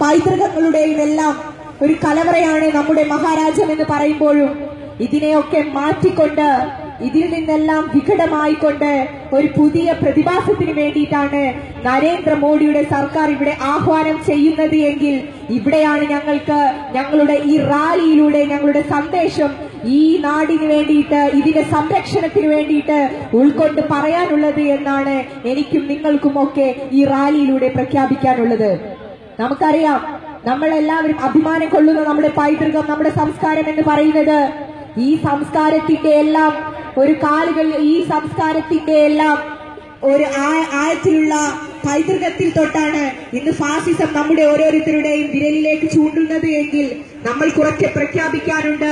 പൈതൃകങ്ങളുടെയും എല്ലാം ഒരു കലവറയാണ് നമ്മുടെ മഹാരാജ്യം എന്ന് പറയുമ്പോഴും ഇതിനെയൊക്കെ മാറ്റിക്കൊണ്ട് ഇതിൽ നിന്നെല്ലാം വികടമായിക്കൊണ്ട് ഒരു പുതിയ പ്രതിഭാസത്തിന് വേണ്ടിയിട്ടാണ് നരേന്ദ്രമോദിയുടെ സർക്കാർ ഇവിടെ ആഹ്വാനം ചെയ്യുന്നത് എങ്കിൽ ഇവിടെയാണ് ഞങ്ങൾക്ക് ഞങ്ങളുടെ ഈ റാലിയിലൂടെ ഞങ്ങളുടെ സന്ദേശം ഈ നാടിന് വേണ്ടിയിട്ട് ഇതിന്റെ സംരക്ഷണത്തിന് വേണ്ടിയിട്ട് ഉൾക്കൊണ്ട് പറയാനുള്ളത് എന്നാണ് എനിക്കും നിങ്ങൾക്കുമൊക്കെ ഈ റാലിയിലൂടെ പ്രഖ്യാപിക്കാനുള്ളത്. നമുക്കറിയാം നമ്മളെല്ലാവരും അഭിമാനം കൊള്ളുന്ന നമ്മുടെ പൈതൃകം നമ്മുടെ സംസ്കാരം എന്ന് പറയുന്നത് ഈ സംസ്കാരത്തിന്റെ എല്ലാം ഒരു കാലുകളിൽ ഈ സംസ്കാരത്തിന്റെ എല്ലാം ഒരു ആയത്തിലുള്ള പൈതൃകത്തിൽ തൊട്ടാണ് ഇന്ന് ഫാസിസം നമ്മുടെ ഓരോരുത്തരുടെയും വിരലിലേക്ക് ചൂണ്ടുന്നത് എങ്കിൽ നമ്മൾ കുറച്ച് പ്രഖ്യാപിക്കാനുണ്ട്.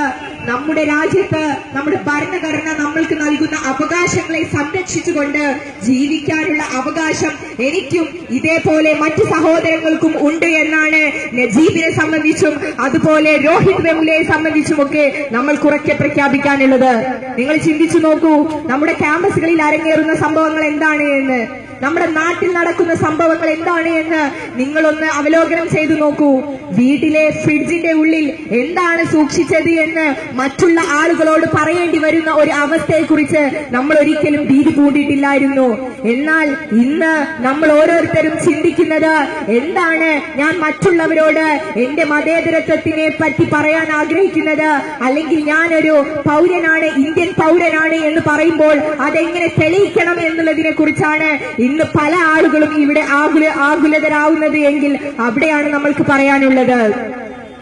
നമ്മുടെ രാജ്യത്ത് നമ്മുടെ ഭരണഘടന നമ്മൾക്ക് നൽകുന്ന അവകാശങ്ങളെ സംരക്ഷിച്ചുകൊണ്ട് ജീവിക്കാനുള്ള അവകാശം എനിക്കും ഇതേപോലെ മറ്റു സഹോദരങ്ങൾക്കും ഉണ്ട് എന്നാണ് നജീബിനെ സംബന്ധിച്ചും അതുപോലെ രോഹിത് വെമുലയെ സംബന്ധിച്ചുമൊക്കെ നമ്മൾ കുറയ്ക്ക് പ്രഖ്യാപിക്കാനുള്ളത്. നിങ്ങൾ ചിന്തിച്ചു നോക്കൂ നമ്മുടെ ക്യാമ്പസുകളിൽ അരങ്ങേറുന്ന സംഭവങ്ങൾ എന്താണ് എന്ന്. നമ്മുടെ നാട്ടിൽ നടക്കുന്ന സംഭവങ്ങൾ എന്താണ് എന്ന് നിങ്ങളൊന്ന് അവലോകനം ചെയ്തു നോക്കൂ. വീട്ടിലെ ഫ്രിഡ്ജിന്റെ ഉള്ളിൽ എന്താണ് സൂക്ഷിച്ചത് എന്ന് മറ്റുള്ള ആളുകളോട് പറയേണ്ടി വരുന്ന ഒരു അവസ്ഥയെക്കുറിച്ച് നമ്മൾ ഒരിക്കലും ഭീതി കൂട്ടിയിട്ടില്ലായിരുന്നു എന്നാൽ ഇന്ന് നമ്മൾ ഓരോരുത്തരും ചിന്തിക്കുന്നത് എന്താണ് ഞാൻ മറ്റുള്ളവരോട് എന്റെ മതേതരത്വത്തിനെ പറ്റി പറയാൻ ആഗ്രഹിക്കുന്നത്? അല്ലെങ്കിൽ ഞാനൊരു പൗരനാണ് ഇന്ത്യൻ പൗരനാണ് എന്ന് പറയുമ്പോൾ അതെങ്ങനെ തെളിയിക്കണം എന്നുള്ളതിനെ കുറിച്ചാണ് ഇന്ന് പല ആളുകളും ഇവിടെ ആകുല ആകുലതരാവുന്നത് എങ്കിൽ അവിടെയാണ് നമ്മൾക്ക് പറയാനുള്ളത്.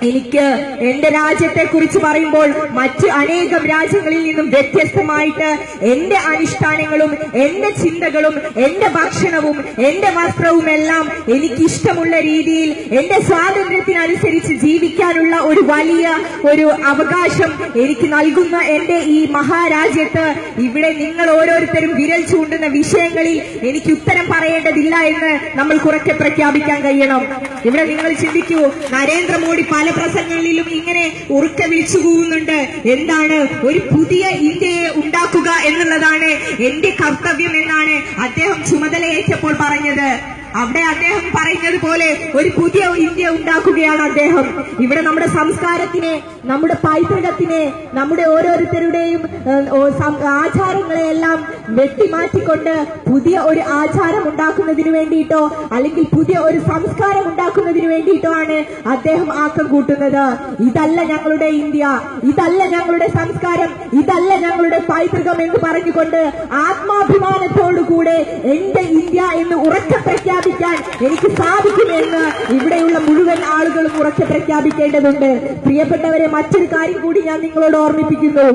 എനിക്ക് എന്റെ രാജ്യത്തെ കുറിച്ച് പറയുമ്പോൾ മറ്റ് അനേകം രാജ്യങ്ങളിൽ നിന്നും വ്യത്യസ്തമായിട്ട് എന്റെ അനുഷ്ഠാനങ്ങളും എന്റെ ചിന്തകളും എന്റെ ഭക്ഷണവും എന്റെ വസ്ത്രവും എല്ലാം എനിക്ക് ഇഷ്ടമുള്ള രീതിയിൽ എന്റെ സ്വാതന്ത്ര്യത്തിനനുസരിച്ച് ജീവിക്കാനുള്ള ഒരു വലിയ ഒരു അവകാശം എനിക്ക് നൽകുന്ന എന്റെ ഈ മഹാരാജ്യത്ത് ഇവിടെ നിങ്ങൾ ഓരോരുത്തരും വിരൽ ചൂണ്ടുന്ന വിഷയങ്ങളിൽ എനിക്ക് ഉത്തരം പറയേണ്ടതില്ല എന്ന് നമ്മൾ കുറച്ച് പ്രഖ്യാപിക്കാൻ കഴിയണം. ഇവിടെ നിങ്ങൾ ചിന്തിക്കൂ നരേന്ദ്രമോദി പല പ്രസംഗങ്ങളിലും ഇങ്ങനെ ഉറക്കെ വിളിച്ചു പോകുന്നുണ്ട് എന്താണ്? ഒരു പുതിയ ഇന്ത്യയെ ഉണ്ടാക്കുക എന്നുള്ളതാണ് എന്റെ കർത്തവ്യം എന്നാണ് അദ്ദേഹം ചുമതലയേറ്റപ്പോൾ പറഞ്ഞത്. അവിടെ അദ്ദേഹം പറയുന്നത് പോലെ ഒരു പുതിയ ഇന്ത്യ ഉണ്ടാക്കുകയാണ് അദ്ദേഹം. ഇവിടെ നമ്മുടെ സംസ്കാരത്തിനെ നമ്മുടെ പൈതൃകത്തിനെ നമ്മുടെ ഓരോരുത്തരുടെയും ആചാരങ്ങളെ എല്ലാം വെട്ടിമാറ്റിക്കൊണ്ട് പുതിയ ഒരു ആചാരം ഉണ്ടാക്കുന്നതിന് വേണ്ടിയിട്ടോ അല്ലെങ്കിൽ പുതിയ ഒരു സംസ്കാരം ഉണ്ടാക്കുന്നതിന് വേണ്ടിയിട്ടോ ആണ് അദ്ദേഹം ആക്കം കൂട്ടുന്നത്. ഇതല്ല ഞങ്ങളുടെ ഇന്ത്യ. ഇതല്ല ഞങ്ങളുടെ സംസ്കാരം. ഇതല്ല ഞങ്ങളുടെ പൈതൃകം എന്ന് പറഞ്ഞുകൊണ്ട് ആത്മാഭിമാനത്തോടുകൂടെ എന്റെ ഇന്ത്യ എന്ന് ഉറച്ച പ്രഖ്യാപിക്കാൻ എനിക്ക് സാധിക്കുമെന്ന് ഇവിടെയുള്ള മുഴുവൻ ആളുകളും ഉറച്ച പ്രഖ്യാപിക്കേണ്ടതുണ്ട്. പ്രിയപ്പെട്ടവരെ മറ്റൊരു കാര്യം കൂടി ഞാൻ നിങ്ങളോട് ഓർമ്മിപ്പിക്കുന്നു.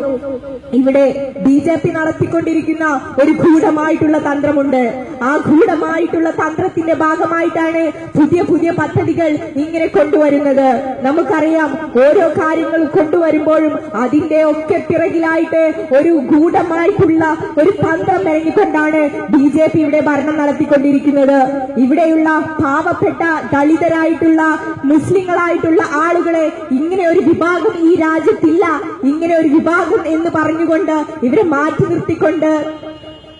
ഇവിടെ ബി ജെ പി നടത്തിക്കൊണ്ടിരിക്കുന്ന ഒരു ഗൂഢമായിട്ടുള്ള തന്ത്രമുണ്ട്. ആ ഗൂഢമായിട്ടുള്ള തന്ത്രത്തിന്റെ ഭാഗമായിട്ടാണ് പുതിയ പുതിയ പദ്ധതികൾ ഇങ്ങനെ കൊണ്ടുവരുന്നത്. നമുക്കറിയാം ഓരോ കാര്യങ്ങൾ കൊണ്ടുവരുമ്പോഴും അതിന്റെ ഒക്കെ പിറകിലായിട്ട് ഒരു ഗൂഢമായിട്ടുള്ള ഒരു തന്ത്രം മെനഞ്ഞുകൊണ്ടാണ് ബി ജെ പി ഇവിടെ ഭരണം നടത്തിക്കൊണ്ടിരിക്കുന്നത്. ഇവിടെയുള്ള പാവപ്പെട്ട ദളിതരായിട്ടുള്ള മുസ്ലിങ്ങളായിട്ടുള്ള ആളുകളെ ഇങ്ങനെ ഒരു വിഭാഗം ഈ രാജ്യത്തില്ല ഇങ്ങനെ ഒരു വിഭാഗം എന്ന് പറഞ്ഞുകൊണ്ട് ഇവരെ മാറ്റി നിർത്തിക്കൊണ്ട്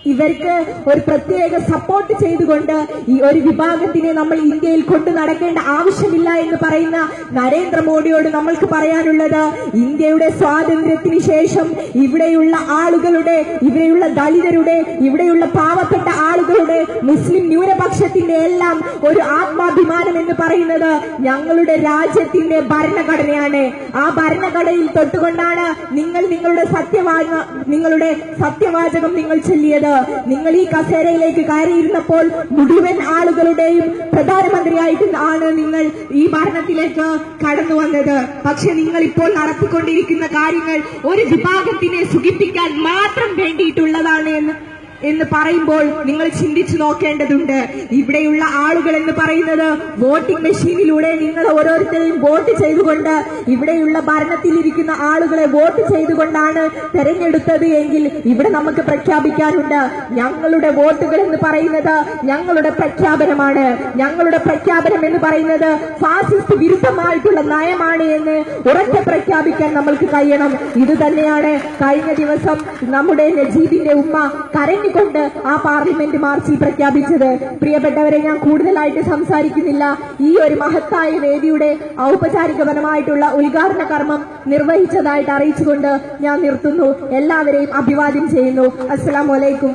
ഇവർക്ക് ഒരു പ്രത്യേക സപ്പോർട്ട് ചെയ്തുകൊണ്ട് ഈ ഒരു വിഭാഗത്തിനെ നമ്മൾ ഇന്ത്യയിൽ കൊണ്ടു നടക്കേണ്ട ആവശ്യമില്ല എന്ന് പറയുന്ന നരേന്ദ്രമോദിയോട് നമ്മൾക്ക് പറയാനുള്ളത് ഇന്ത്യയുടെ സ്വാതന്ത്ര്യത്തിന് ശേഷം ഇവിടെയുള്ള ആളുകളുടെ ഇവിടെയുള്ള ദളിതരുടെ ഇവിടെയുള്ള പാവപ്പെട്ട ആളുകളുടെ മുസ്ലിം ന്യൂനപക്ഷത്തിന്റെ എല്ലാം ഒരു ആത്മാഭിമാനം എന്ന് പറയുന്നത് ഞങ്ങളുടെ രാജ്യത്തിന്റെ ഭരണഘടനയാണ്. ആ ഭരണഘടനയിൽ തൊട്ടുകൊണ്ടാണ് നിങ്ങൾ നിങ്ങളുടെ സത്യവാച നിങ്ങളുടെ സത്യവാചകം നിങ്ങൾ ചൊല്ലിയത്. നിങ്ങൾ ഈ കസേരയിലേക്ക് കയറിയിരുന്നപ്പോൾ മുഴുവൻ ആളുകളുടെയും പ്രധാനമന്ത്രിയായിട്ട് ആണ് നിങ്ങൾ ഈ ഭരണത്തിലേക്ക് കടന്നു വന്നത്. പക്ഷെ നിങ്ങൾ ഇപ്പോൾ നടത്തിക്കൊണ്ടിരിക്കുന്ന കാര്യങ്ങൾ ഒരു വിഭാഗത്തിനെ സുഖിപ്പിക്കാൻ മാത്രം വേണ്ടിയിട്ടുള്ളതാണ് എന്ന് എന്ന് പറയുമ്പോൾ നിങ്ങൾ ചിന്തിച്ചു നോക്കേണ്ടതുണ്ട്. ഇവിടെയുള്ള ആളുകൾ എന്ന് പറയുന്നത് വോട്ടിംഗ് മെഷീനിലൂടെ നിങ്ങൾ ഓരോരുത്തരെയും വോട്ട് ചെയ്തുകൊണ്ട് ഇവിടെയുള്ള ഭരണത്തിലിരിക്കുന്ന ആളുകളെ വോട്ട് ചെയ്തുകൊണ്ടാണ് തെരഞ്ഞെടുത്തത് എങ്കിൽ ഇവിടെ നമുക്ക് പ്രഖ്യാപിക്കാനുണ്ട്. ഞങ്ങളുടെ വോട്ടുകൾ എന്ന് പറയുന്നത് ഞങ്ങളുടെ പ്രഖ്യാപനമാണ്. ഞങ്ങളുടെ പ്രഖ്യാപനം എന്ന് പറയുന്നത് ഫാസിസ്റ്റ് വിരുദ്ധമായിട്ടുള്ള നയമാണ് എന്ന് ഉറക്കെ പ്രഖ്യാപിക്കാൻ നമ്മൾക്ക് കഴിയണം. ഇത് തന്നെയാണ് കഴിഞ്ഞ ദിവസം നമ്മുടെ നജീബിന്റെ ഉമ്മ കരഞ്ഞു ഭയന്നുകൊണ്ട് ആ പാർലമെന്റ് മാർച്ചിൽ പ്രഖ്യാപിച്ചത്. പ്രിയപ്പെട്ടവരെ ഞാൻ കൂടുതലായിട്ട് സംസാരിക്കുന്നില്ല. ഈ ഒരു മഹത്തായ വേദിയുടെ ഔപചാരികപരമായിട്ടുള്ള ഉദ്ഘാടന കർമ്മം നിർവഹിച്ചതായിട്ട് അറിയിച്ചുകൊണ്ട് ഞാൻ നിർത്തുന്നു. എല്ലാവരെയും അഭിവാദ്യം ചെയ്യുന്നു. അസ്സലാമലൈക്കും